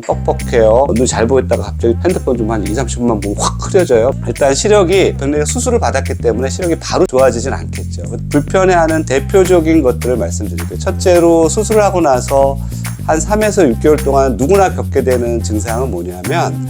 뻑뻑해요. 눈이 잘 보였다가 갑자기 핸드폰 좀 한 2, 30분만 보고 확 흐려져요. 일단 시력이 병리가 수술을 받았기 때문에 시력이 바로 좋아지진 않겠죠. 불편해하는 대표적인 것들을 말씀드릴게요. 첫째로 수술을 하고 나서 한 3에서 6개월 동안 누구나 겪게 되는 증상은 뭐냐면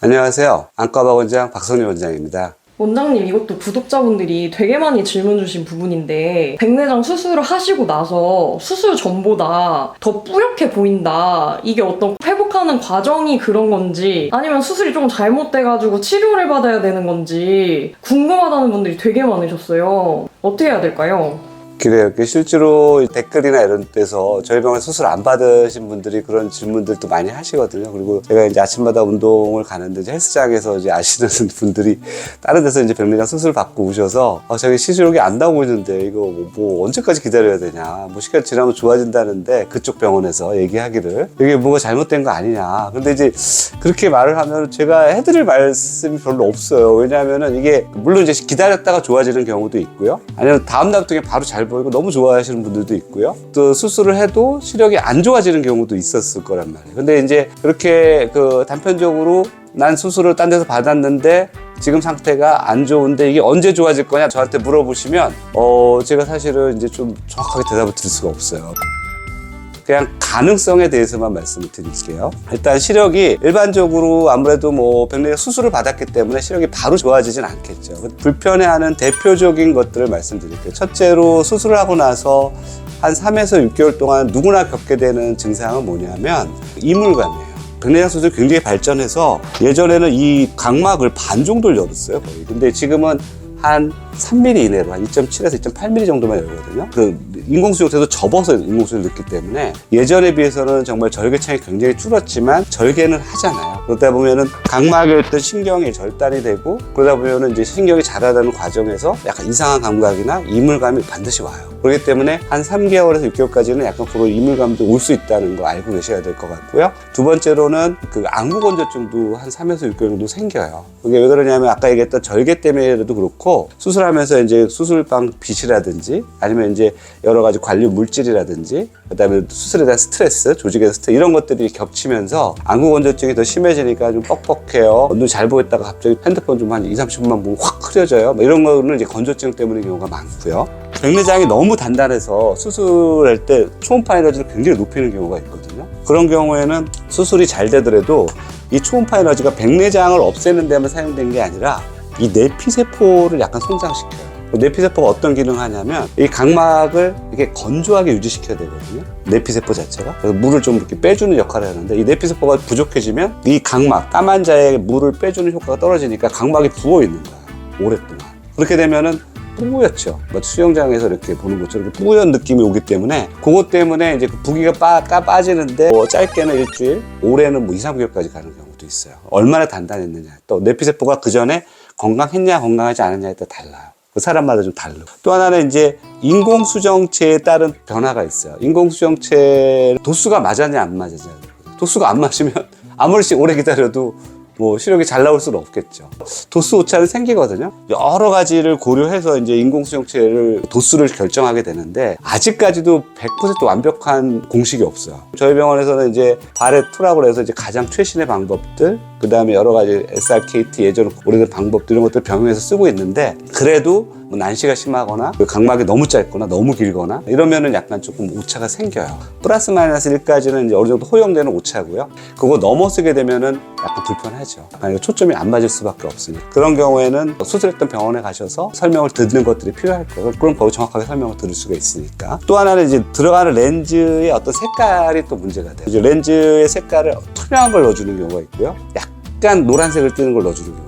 안녕하세요. 안과박 원장 박선희 원장입니다. 원장님 이것도 구독자분들이 되게 많이 질문 주신 부분인데 백내장 수술을 하시고 나서 수술 전보다 더 뿌옇게 보인다 이게 어떤 회복하는 과정이 그런 건지 아니면 수술이 좀 잘못돼가지고 치료를 받아야 되는 건지 궁금하다는 분들이 되게 많으셨어요 어떻게 해야 될까요? 그래요. 그 실제로 댓글이나 이런 데서 저희 병원 수술 안 받으신 분들이 그런 질문들도 많이 하시거든요. 그리고 제가 이제 아침마다 운동을 가는데 이제 헬스장에서 이제 아시는 분들이 다른 데서 이제 병리장 수술 받고 오셔서 어, 저기 시술력이 안 나오고 있는데 이거 뭐, 뭐 언제까지 기다려야 되냐. 뭐 시간 지나면 좋아진다는데 그쪽 병원에서 얘기하기를 이게 뭐가 잘못된 거 아니냐. 근데 이제 그렇게 말을 하면 제가 해드릴 말씀이 별로 없어요. 왜냐하면은 이게 물론 이제 기다렸다가 좋아지는 경우도 있고요. 아니면 다음 날부터 바로 잘 보이고 너무 좋아하시는 분들도 있고요. 또 수술을 해도 시력이 안 좋아지는 경우도 있었을 거란 말이에요. 근데 이제 그렇게 그 단편적으로 난 수술을 딴 데서 받았는데 지금 상태가 안 좋은데 이게 언제 좋아질 거냐 저한테 물어보시면 어 제가 사실은 이제 좀 정확하게 대답을 드릴 수가 없어요. 그냥 가능성에 대해서만 말씀을 드릴게요. 일단 시력이 일반적으로 아무래도 뭐 백내가 수술을 받았기 때문에 시력이 바로 좋아지진 않겠죠. 불편해하는 대표적인 것들을 말씀드릴게요. 첫째로 수술을 하고 나서 한 3에서 6개월 동안 누구나 겪게 되는 증상은 뭐냐면 이물감이에요. 백내장 수술이 굉장히 발전해서 예전에는 이 각막을 반 정도를 열었어요, 거의. 근데 지금은 한 3mm 이내로 한 2.7에서 2.8mm 정도만 열거든요. 그 인공수용체도 접어서 인공수용을 넣기 때문에 예전에 비해서는 정말 절개창이 굉장히 줄었지만 절개는 하잖아요. 그러다 보면은 각막에 어떤 신경이 절단이 되고 그러다 보면은 이제 신경이 자라다는 과정에서 약간 이상한 감각이나 이물감이 반드시 와요. 그렇기 때문에 한 3개월에서 6개월까지는 약간 그런 이물감도 올 수 있다는 거 알고 계셔야 될 것 같고요. 두 번째로는 그 안구 건조증도 한 3에서 6개월 정도 생겨요. 그게 왜 그러냐면 아까 얘기했던 절개 때문에도 그렇고 수술하면서 이제 수술방 빛이라든지 아니면 이제 여러 가지 관련 물질이라든지 그다음에 수술에 대한 스트레스, 조직의 스트레스 이런 것들이 겹치면서 안구 건조증이 더 심해지니까 좀 뻑뻑해요. 눈이 잘 보였다가 갑자기 핸드폰 좀 한 2, 30분만 보고 확 흐려져요. 뭐 이런 거는 이제 건조증 때문인 경우가 많고요. 백내장이 너무 단단해서 수술할 때 초음파 에너지를 굉장히 높이는 경우가 있거든요. 그런 경우에는 수술이 잘 되더라도 이 초음파 에너지가 백내장을 없애는 데만 사용된 게 아니라 이 내피세포를 약간 손상시켜요. 그 내피세포가 어떤 기능을 하냐면 이 각막을 이렇게 건조하게 유지시켜야 되거든요. 내피세포 자체가. 그래서 물을 좀 이렇게 빼주는 역할을 하는데 이 내피세포가 부족해지면 이 각막, 까만 자의 물을 빼주는 효과가 떨어지니까 각막이 부어 있는 거야. 오랫동안. 그렇게 되면은 뿌옇죠. 뭐 수영장에서 이렇게 보는 것처럼 뿌연 느낌이 오기 때문에 그것 때문에 이제 그 부기가 빠, 까 빠지는데 뭐 짧게는 일주일, 오래는 뭐 2, 3개월까지 가는 경우도 있어요. 얼마나 단단했느냐. 또 내피세포가 그 전에 건강했냐 건강하지 않았냐에 따라 달라요. 그 사람마다 좀 다르고. 또 하나는 이제 인공수정체에 따른 변화가 있어요. 인공수정체 도수가 맞았냐 안 맞았냐. 도수가 안 맞으면 아무리 오래 기다려도 뭐 시력이 잘 나올 수는 없겠죠. 도수 오차는 생기거든요. 여러 가지를 고려해서 이제 인공수정체를 도수를 결정하게 되는데 아직까지도 100% 완벽한 공식이 없어요. 저희 병원에서는 이제 바레2라고 해서 이제 가장 최신의 방법들, 그 다음에 여러 가지 SRKT 예전 오래된 방법들 이런 것들 병원에서 쓰고 있는데 그래도 뭐 난시가 심하거나 그 각막이 너무 짧거나 너무 길거나 이러면은 약간 조금 오차가 생겨요. 플러스 마이너스 1까지는 이제 어느 정도 허용되는 오차고요. 그거 넘어서게 되면은 약간 불편하죠. 만약에 초점이 안 맞을 수밖에 없으니까. 그런 경우에는 수술했던 병원에 가셔서 설명을 듣는 것들이 필요할 거예요. 그럼 거기 정확하게 설명을 들을 수가 있으니까. 또 하나는 이제 들어가는 렌즈의 어떤 색깔이 또 문제가 돼요. 렌즈의 색깔을 투명한 걸 넣어주는 경우가 있고요. 약간 노란색을 띠는 걸 넣어주는 있어요.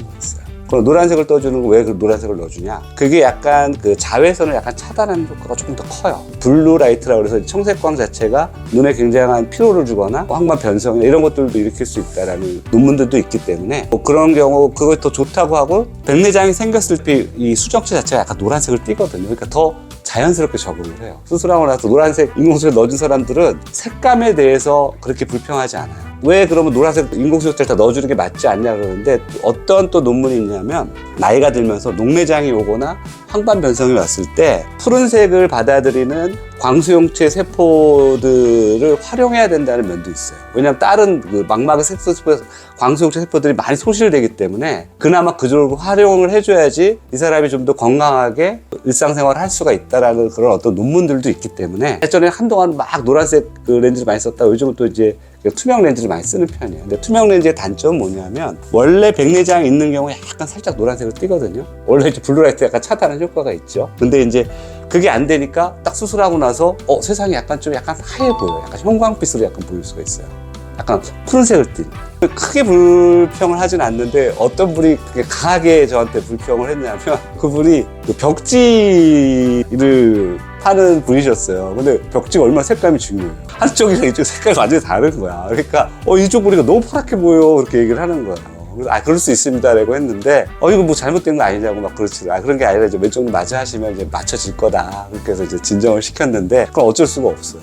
그럼 노란색을 떠주는 거 왜 그 노란색을 넣어주냐? 그게 약간 그 자외선을 약간 차단하는 효과가 조금 더 커요. 블루 라이트라고 해서 청색광 자체가 눈에 굉장한 피로를 주거나 황반 변성이나 이런 것들도 일으킬 수 있다라는 논문들도 있기 때문에 뭐 그런 경우 그걸 더 좋다고 하고 백내장이 생겼을 때 이 수정체 자체가 약간 노란색을 띠거든요. 그러니까 더 자연스럽게 적응을 해요. 수술하고 나서 노란색 인공수를 넣어준 사람들은 색감에 대해서 그렇게 불평하지 않아요. 왜 그러면 노란색 인공수육제를 다 넣어주는 게 맞지 않냐 그러는데 어떤 또 논문이 있냐면 나이가 들면서 녹내장이 오거나 황반 변성이 왔을 때 푸른색을 받아들이는 광수용체 세포들을 활용해야 된다는 면도 있어요. 왜냐하면 다른 그 망막의 세포, 광수용체 세포들이 많이 소실되기 때문에 그나마 그쪽을 활용을 해줘야지 이 사람이 좀 더 건강하게 일상생활을 할 수가 있다라는 그런 어떤 논문들도 있기 때문에 예전에 한동안 막 노란색 그 렌즈를 많이 썼다가 요즘은 또 이제 투명 렌즈를 많이 쓰는 편이에요. 근데 투명 렌즈의 단점은 뭐냐면 원래 백내장이 있는 경우에 약간 살짝 노란색으로 띄거든요. 원래 이제 블루라이트 약간 차단하는 효과가 있죠. 근데 이제 그게 안 되니까 딱 수술하고 나서 어 세상이 약간 좀 약간 하얘 보여. 약간 형광빛으로 약간 보일 수가 있어요. 약간 푸른색을 띤. 크게 불평을 하진 않는데 어떤 분이 그게 강하게 저한테 불평을 했냐면 그분이 그 벽지를 파는 분이셨어요. 근데 벽지가 얼마나 색감이 중요해요. 한쪽이랑 이쪽 색깔이 완전히 다른 거야. 그러니까 어 이쪽 보니까 너무 파랗게 보여. 그렇게 얘기를 하는 거예요. 그래서 아 그럴 수 있습니다라고 했는데 어 이거 뭐 잘못된 거 아니냐고 막 그렇지 아 그런 게 아니라 이제 왼쪽 맞아 하시면 이제 맞춰질 거다 그렇게 해서 이제 진정을 시켰는데 그건 어쩔 수가 없어요.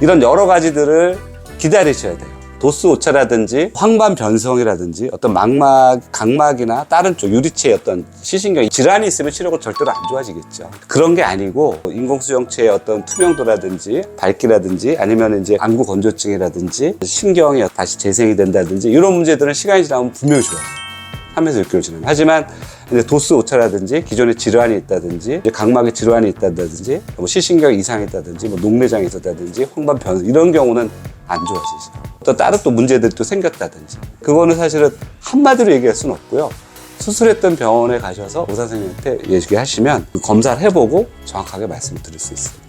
이런 여러 가지들을 기다리셔야 돼요. 도수 오차라든지 황반 변성이라든지 어떤 망막, 각막이나 다른 쪽 유리체의 어떤 시신경 질환이 있으면 치료가 절대로 안 좋아지겠죠. 그런 게 아니고 인공수용체의 어떤 투명도라든지 밝기라든지 아니면 이제 안구 건조증이라든지 신경이 다시 재생이 된다든지 이런 문제들은 시간이 지나면 분명히 좋아요. 3에서 6개월 지나면. 하지만 이제 도수 오차라든지 기존에 질환이 있다든지 이제 각막에 질환이 있다든지 뭐 시신경 이상이 있다든지 뭐 녹내장이 있었다든지 황반 변 이런 경우는 안 좋아지죠. 또 다른 또 문제들이 또 생겼다든지 그거는 사실은 한마디로 얘기할 수는 없고요. 수술했던 병원에 가셔서 의사 선생님한테 얘기하시면 그 검사를 해보고 정확하게 말씀을 드릴 수 있습니다.